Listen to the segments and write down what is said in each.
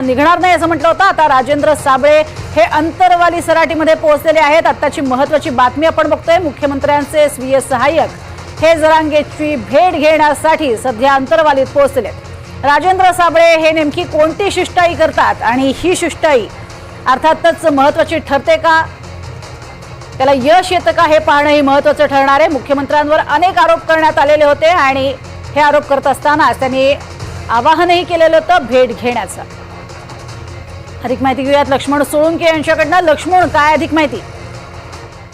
निघणार नाही असं म्हटलं होतं. आता राजेंद्र साबळे हे अंतरवाली सराटीमध्ये पोहोचलेले आहेत. आत्ताची महत्वाची बातमी आपण बघतोय. मुख्यमंत्र्यांचे स्वीय सहाय्यक हे जरांगेची भेट घेण्यासाठी सध्या अंतरवालीत पोहोचलेले आहेत राजेंद्र साबळे हे नेमकी कोणती शिष्टाई करतात आणि ही शिष्टाई अर्थातच महत्वाची ठरते का? त्याला यश येतं का हे पाहणंही महत्वाचं ठरणार आहे. मुख्यमंत्र्यांवर अनेक आरोप करण्यात आलेले होते आणि हे आरोप करत असतानाच त्यांनी आवाहनही केलेलं होतं भेट घेण्याचं. अधिक माहिती घेऊयात. लक्ष्मण सोळुंके यांच्याकडनं. लक्ष्मण काय अधिक माहिती?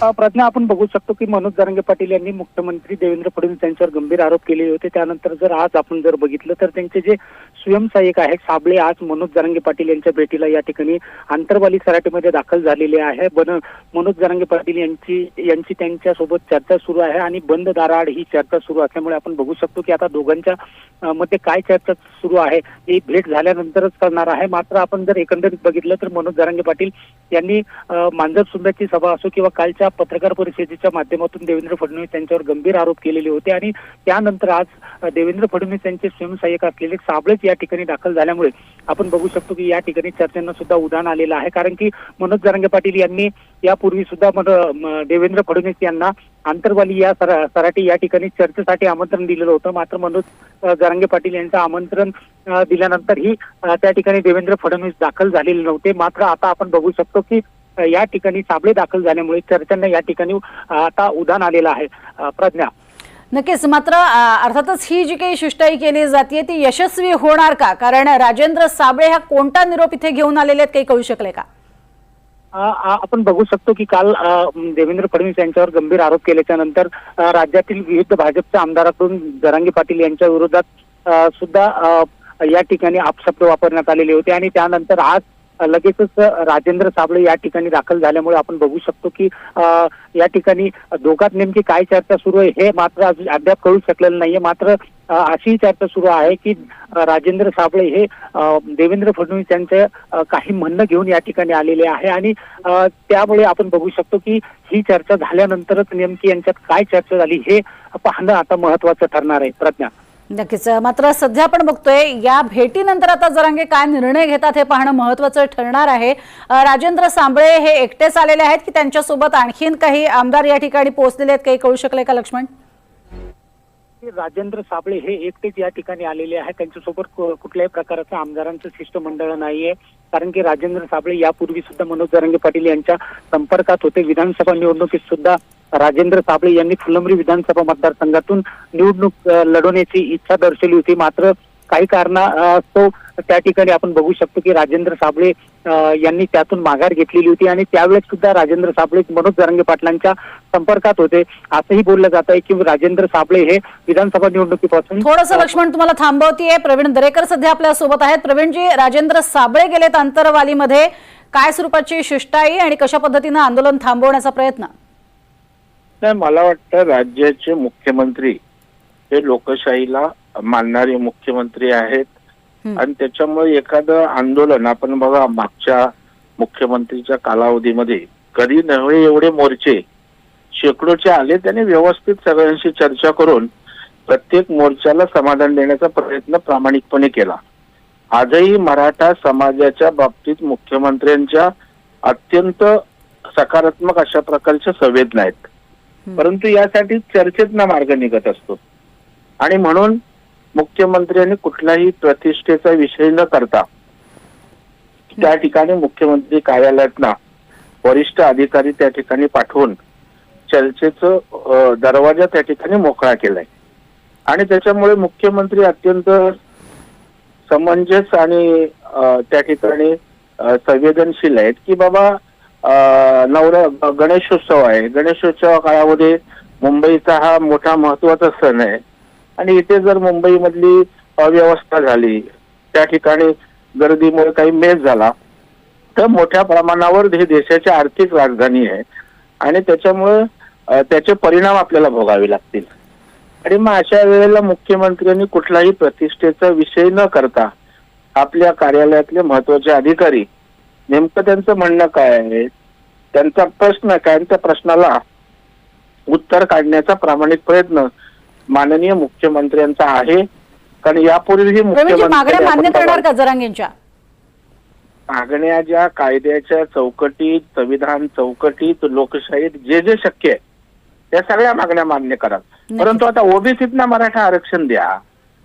प्रज्ञा आपण बघू शकतो की मनोज जारंगे पाटील यांनी मुख्यमंत्री देवेंद्र फडणवीस यांच्यावर गंभीर आरोप केले होते. त्यानंतर जर आज आपण जर बघितलं तर त्यांचे जे स्वयंसहाय्यक आहेत साबळे आज मनोज जरांगे पाटील यांच्या भेटीला या ठिकाणी आंतरवाली सराटीमध्ये दाखल झालेले आहे. बन मनोज जारंगे पाटील यांची यांची त्यांच्यासोबत चर्चा सुरू आहे आणि बंद दाराआड ही चर्चा सुरू असल्यामुळे आपण बघू शकतो की आता दोघांच्या मध्ये काय चर्चा सुरू आहे ही भेट झाल्यानंतरच करणार आहे. मात्र आपण जर एकंदरीत बघितलं तर मनोज जरांगे पाटील यांनी मांजर सुंदरची सभा असो किंवा कालच्या पत्रकार परिषदेच्या माध्यमातून देवेंद्र फडणवीस यांच्यावर गंभीर आरोप केलेले होते आणि त्यानंतर आज देवेंद्र फडणवीस यांचे स्वयंसहाय्यक असलेले साबळेच या ठिकाणी दाखल झाल्यामुळे आपण बघू शकतो की या ठिकाणी चर्चांना सुद्धा उधाण आलेलं आहे. कारण की मनोज जरांगे पाटील यांनी यापूर्वी सुद्धा देवेंद्र फडणवीस यांना आंतरवाली या सरा- सराटी या ठिकाणी चर्चेसाठी आमंत्रण दिलेलं होतं. मात्र मनोज अ, जरांगे पाटील यांचं आमंत्रण दिल्यानंतर दिल्यानंतरही त्या ठिकाणी देवेंद्र फडणवीस दाखल झालेले नव्हते. मात्र आता आपण बघू शकतो की या ठिकाणी साबळे दाखल झाल्यामुळे चर्चांना या ठिकाणी आता उधाण आलेलं आहे प्रज्ञा. नक्कीच मात्र अर्थातच ही जी काही शिष्टाई केली जाते ती यशस्वी होणार का? कारण राजेंद्र साबळे हा कोणता निरोप इथे घेऊन आलेले आहेत काही कळू शकले का? आपण बघू शकतो की काल देवेंद्र फडणवीस यांच्यावर गंभीर आरोप केल्याच्यानंतर राज्यातील विविध भाजपच्या आमदाराकडून जरांगे पाटील यांच्या विरोधात सुद्धा या ठिकाणी अपशब्द वापरण्यात आलेले होते आणि त्यानंतर आज लगेचच राजेंद्र साबळे या ठिकाणी दाखल झाल्यामुळे आपण बघू शकतो की या ठिकाणी दोघात नेमकी काय चर्चा सुरू आहे हे मात्र अजून अद्याप कळू शकलेलं नाहीये. मात्र अशी चर्चा सुरू आहे की राजेंद्र साबळे हे देवेंद्र फडणवीस यांचं काही म्हणणं घेऊन या ठिकाणी आलेले आहे आणि त्यामुळे आपण बघू शकतो की ही चर्चा झाल्यानंतरच नेमकी यांच्यात काय चर्चा झाली हे पाहणं आता महत्वाचं ठरणार आहे. प्रज्ञा. नक्कीच. मात्र सध्या आपण बघतोय या भेटीनंतर आता जरांगे काय निर्णय घेतात हे पाहणं महत्वाचं ठरणार आहे. राजेंद्र सांबळे हे एकटेच आलेले आहेत की त्यांच्यासोबत आणखीन काही आमदार या ठिकाणी पोहोचलेले आहेत काही कळू शकले का लक्ष्मण? राजेंद्र साबळे हे एकटेच या ठिकाणी आलेले आहेत. त्यांच्यासोबत कुठल्याही प्रकारचं आमदारांचं शिष्टमंडळ नाहीये. कारण की राजेंद्र साबळे यापूर्वी सुद्धा मनोज जरांगे पाटील यांच्या संपर्कात होते. विधानसभा निवडणुकीत सुद्धा राजेंद्र साबळे यांनी फुलंब्री विधानसभा मतदारसंघातून निवडणूक लढवण्याची इच्छा दर्शवली होती. मात्र काही कारणास्तव त्या ठिकाणी आपण बघू शकतो की राजेंद्र साबळे यांनी त्यातून माघार घेतलेली होती आणि त्यावेळेस सुद्धा राजेंद्र साबळे मनोज जरांगे पाटलांच्या संपर्कात होते. असंही बोललं जात आहे की राजेंद्र साबळे हे विधानसभा निवडणुकीपासून थोडंसं लक्ष्मण तुम्हाला थांबवतीये. प्रवीण दरेकर सध्या आपल्यासोबत आहेत. प्रवीणजी राजेंद्र साबळे गेलेत अंतरवालीमध्ये. काय स्वरूपाची शिष्टाई आणि कशा पद्धतीनं आंदोलन थांबवण्याचा प्रयत्न? नाही मला वाटतं राज्याचे मुख्यमंत्री हे लोकशाहीला मानणारे मुख्यमंत्री आहेत. आणि त्याच्यामुळे एखादं आंदोलन आपण बघा मागच्या मुख्यमंत्रीच्या कालावधीमध्ये कधी नव्हे एवढे मोर्चे शेकडोचे आले त्यांनी व्यवस्थित सगळ्यांशी चर्चा करून प्रत्येक मोर्चाला समाधान देण्याचा प्रयत्न प्रामाणिकपणे केला आजही मराठा समाजाच्या बाबतीत मुख्यमंत्र्यांच्या अत्यंत सकारात्मक अशा प्रकारच्या संवेदना आहेत. परंतु यासाठी चर्चेतनं मार्ग निघत असतो. आणि म्हणून मुख्यमंत्र्यांनी कुठलाही प्रतिष्ठेचा विषय न करता त्या ठिकाणी मुख्यमंत्री कार्यालयातना वरिष्ठ अधिकारी त्या ठिकाणी पाठवून चर्चेचं दरवाजा त्या ठिकाणी मोकळा केलाय. आणि त्याच्यामुळे मुख्यमंत्री अत्यंत समंजस आणि त्या ठिकाणी संवेदनशील आहेत की बाबा नवरा गणेशोत्सव आहे. गणेशोत्सव काळामध्ये मुंबईचा हा मोठा महत्त्वाचा सण आहे. आणि इथे जर मुंबईमधली अव्यवस्था झाली त्या ठिकाणी गर्दीमुळे काही मेज झाला तर मोठ्या प्रमाणावर ही देशाची आर्थिक राजधानी आहे. आणि त्याच्यामुळे त्याचे परिणाम आपल्याला भोगावे लागतील. आणि मग अशा वेळेला मुख्यमंत्र्यांनी कुठलाही प्रतिष्ठेचा विषय न करता आपल्या कार्यालयातले महत्त्वाचे अधिकारी नेमकं त्यांचं म्हणणं काय आहे? त्यांचा प्रश्न काय त्या प्रश्नाला उत्तर काढण्याचा प्रामाणिक प्रयत्न माननीय मुख्यमंत्र्यांचा आहे. कारण यापूर्वीही मागण्या मुख्यमंत्री मागण्या ज्या कायद्याच्या चौकटीत संविधान चौकटीत लोकशाहीत जे जे शक्य आहे त्या सगळ्या मागण्या मान्य करा. परंतु आता ओबीसीतना मराठा आरक्षण द्या.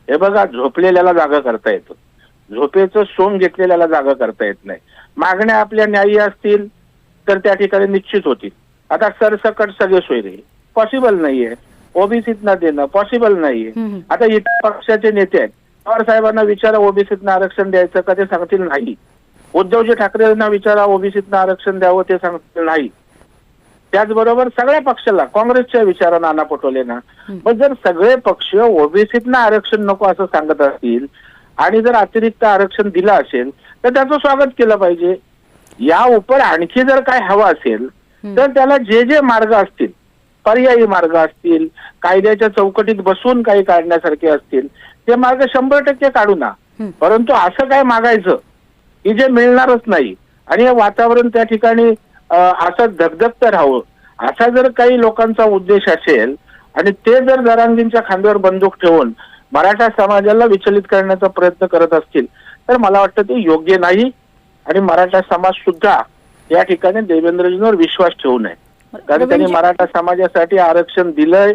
हे बघा झोपलेल्याला जागा करता येतं. झोपेचं सोंग घेतलेल्याला जागा करता येत नाही. मागण्या आपल्या न्यायी असतील तर त्या ठिकाणी निश्चित होतील. आता सरसकट सगळे सोयरे पॉसिबल नाहीये. ओबीसीतना देणं पॉसिबल नाहीये. आता इतर पक्षाचे नेते आहेत. पवार साहेबांना विचारा ओबीसीतनं आरक्षण द्यायचं का ते सांगतील नाही. उद्धवजी ठाकरेंना विचारा ओबीसीतनं आरक्षण द्यावं ते सांगतील नाही. त्याचबरोबर सगळ्या पक्षाला काँग्रेसच्या विचारा नाना पटोलेना. पण जर सगळे पक्ष ओबीसीतनं आरक्षण नको असं सांगत असतील आणि जर अतिरिक्त आरक्षण दिलं असेल तर त्याचं स्वागत केलं पाहिजे. या उपर आणखी जर काय हवं असेल तर त्याला जे जे मार्ग असतील पर्यायी मार्ग असतील कायद्याच्या चौकटीत बसून काही काढण्यासारखे असतील ते मार्ग शंभर टक्के काढू ना. परंतु असं काय मागायचं की जे मिळणारच नाही आणि हे वातावरण त्या ठिकाणी असं धगधगतं राहावं असा जर काही लोकांचा उद्देश असेल आणि ते जर जरांगींच्या खांद्यावर बंदूक ठेवून मराठा समाजाला विचलित करण्याचा प्रयत्न करत असतील तर मला वाटतं ते योग्य नाही. आणि मराठा समाज सुद्धा या ठिकाणी देवेंद्रजींवर विश्वास ठेवू नये. कारण त्यांनी मराठा समाजासाठी आरक्षण दिलंय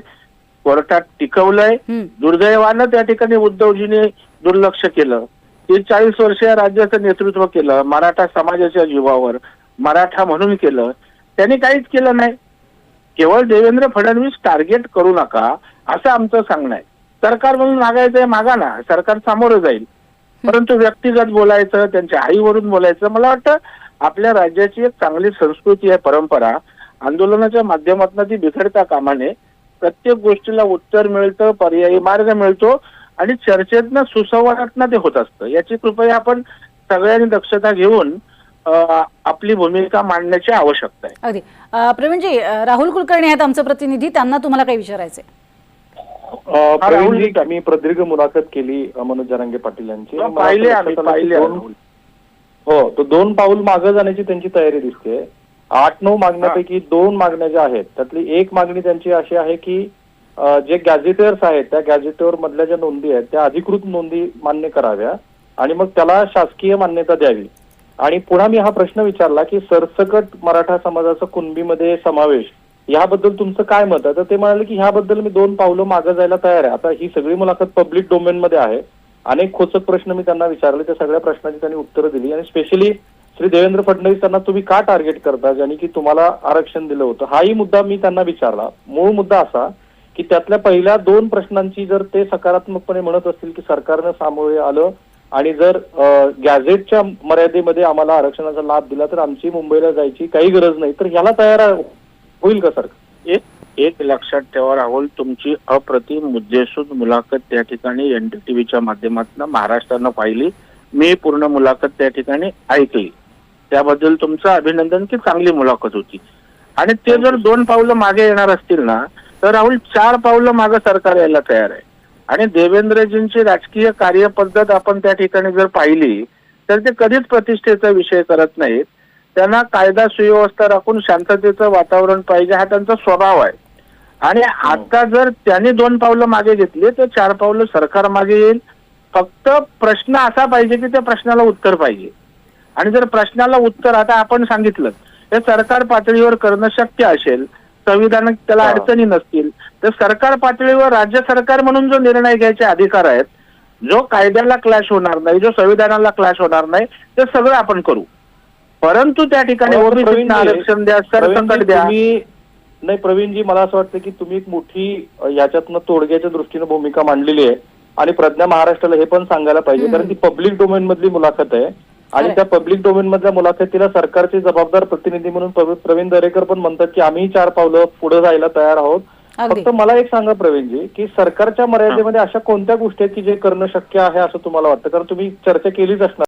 कोर्टात टिकवलंय. दुर्दैवानं त्या ठिकाणी उद्धवजींनी दुर्लक्ष केलं. तीस चाळीस वर्ष या राज्याचं नेतृत्व केलं मराठा समाजाच्या जीवावर मराठा म्हणून केलं. त्यांनी काहीच केलं नाही. केवळ देवेंद्र फडणवीस टार्गेट करू नका असं आमचं सांगणं आहे. सरकार म्हणून मागायचंय मागा ना. सरकार सामोरं जाईल. परंतु व्यक्तिगत बोलायचं त्यांच्या आईवरून बोलायचं मला वाटतं आपल्या राज्याची एक चांगली संस्कृती आहे परंपरा. आंदोलनाच्या माध्यमातून ती बिघडता कामा नये प्रत्येक गोष्टीला उत्तर मिळतं पर्यायी मार्ग मिळतो आणि चर्चेतनं सुसंवादातनं ते होत असतं. याची कृपया आपण सगळ्यांनी दक्षता घेऊन आपली भूमिका मांडण्याची आवश्यकता आहे. अगदी. प्रवीणजी राहुल कुलकर्णी आहेत आमचे प्रतिनिधी त्यांना तुम्हाला काही विचारायचंय? आहे प्रवीणजी मी प्रदीर्घ मुलाखत केली मनोज जरांगे पाटील यांची. हो, पाहिले आम्ही. हो तो दोन पाऊल मागे जाण्याची त्यांची तयारी दिसते. आठ नऊ मागण्यापैकी दोन मागण्या ज्या आहेत त्यातली एक मागणी त्यांची अशी आहे की जे गॅझेटर्स आहेत त्या गॅझेटर मधल्या ज्या नोंदी आहेत त्या अधिकृत नोंदी मान्य कराव्या आणि मग त्याला शासकीय मान्यता द्यावी. आणि पुन्हा मी हा प्रश्न विचारला की सरसकट मराठा समाजाचा कुणबीमध्ये समावेश याबद्दल तुमचं काय मत आहे? तर ते म्हणाले की ह्याबद्दल मी दोन पावलं मागे जायला तयार आहे. आता ही सगळी मुलाखत पब्लिक डोमेन मध्ये आहे. अनेक खोचक प्रश्न मी त्यांना विचारले. त्या सगळ्या प्रश्नांची त्यांनी उत्तरं दिली. आणि स्पेशली श्री देवेंद्र फडणवीस त्यांना तुम्ही का टार्गेट करता? ज्यांनी की तुम्हाला आरक्षण दिलं होतं. हाही मुद्दा मी त्यांना विचारला. मूळ मुद्दा असा की त्यातल्या पहिल्या दोन प्रश्नांची जर ते सकारात्मकपणे म्हणत असतील की सरकारनं सामोरे आलं आणि जर गॅझेटच्या मर्यादेमध्ये आम्हाला आरक्षणाचा लाभ दिला तर आमची मुंबईला जायची काही गरज नाही. तर ह्याला तयार होईल का सरकार एक एक लक्षात ठेवा राहुल तुमची अप्रतिम मुद्देसूद मुलाखत त्या ठिकाणी एनडीटीव्हीच्या माध्यमातून महाराष्ट्रानं पाहिली. मी पूर्ण मुलाखत त्या ठिकाणी ऐकली. त्याबद्दल तुमचं अभिनंदन की चांगली मुलाखत होती. आणि ते जर दोन पावलं मागे येणार असतील ना तर राहुल चार पावलं मागे सरकार यायला तयार आहे. आणि देवेंद्रजींची राजकीय कार्यपद्धत आपण त्या ठिकाणी जर पाहिली तर ते कधीच प्रतिष्ठेचा विषय करत नाहीत. त्यांना कायदा सुव्यवस्था राखून शांततेचं वातावरण पाहिजे हा त्यांचा स्वभाव आहे. आणि आता जर त्यांनी दोन पावलं मागे घेतली तर चार पावलं सरकार मागे येईल. फक्त प्रश्न असा पाहिजे की त्या प्रश्नाला उत्तर पाहिजे. आणि जर प्रश्नाला उत्तर आता आपण सांगितलं हे सरकार पातळीवर करणं शक्य असेल. संविधानात त्याला हा. अडचणी नसतील. तर सरकार पातळीवर राज्य सरकार म्हणून जो निर्णय घ्यायचे अधिकार आहेत जो कायद्याला क्लॅश होणार नाही जो संविधानाला क्लॅश होणार नाही ते सगळं आपण करू. परंतु त्या ठिकाणी ओबीसींना प्रवीणजी- आरक्षण द्या सरसकट द्या. तुम्ही नाही प्रवीणजी मला असं वाटतं की तुम्ही एक मोठी याच्यातनं तोडग्याच्या दृष्टीने भूमिका मांडलेली आहे. आणि प्रज्ञा महाराष्ट्राला हे पण सांगायला पाहिजे कारण ती पब्लिक डोमेन मधली मुलाखत आहे. आणि. त्या पब्लिक डोमेन मधल्या मुलाखतीला सरकारचे जबाबदार प्रतिनिधी म्हणून प्रवी- प्रवीण दरेकर पण म्हणतात की आम्ही चार पावलं पुढे जायला तयार आहोत. फक्त मला एक सांगा प्रवीणजी की सरकारच्या मर्यादेमध्ये अशा कोणत्या गोष्टी आहेत की जे करणं शक्य आहे असं तुम्हाला वाटतं? कारण तुम्ही चर्चा केलीच असणार.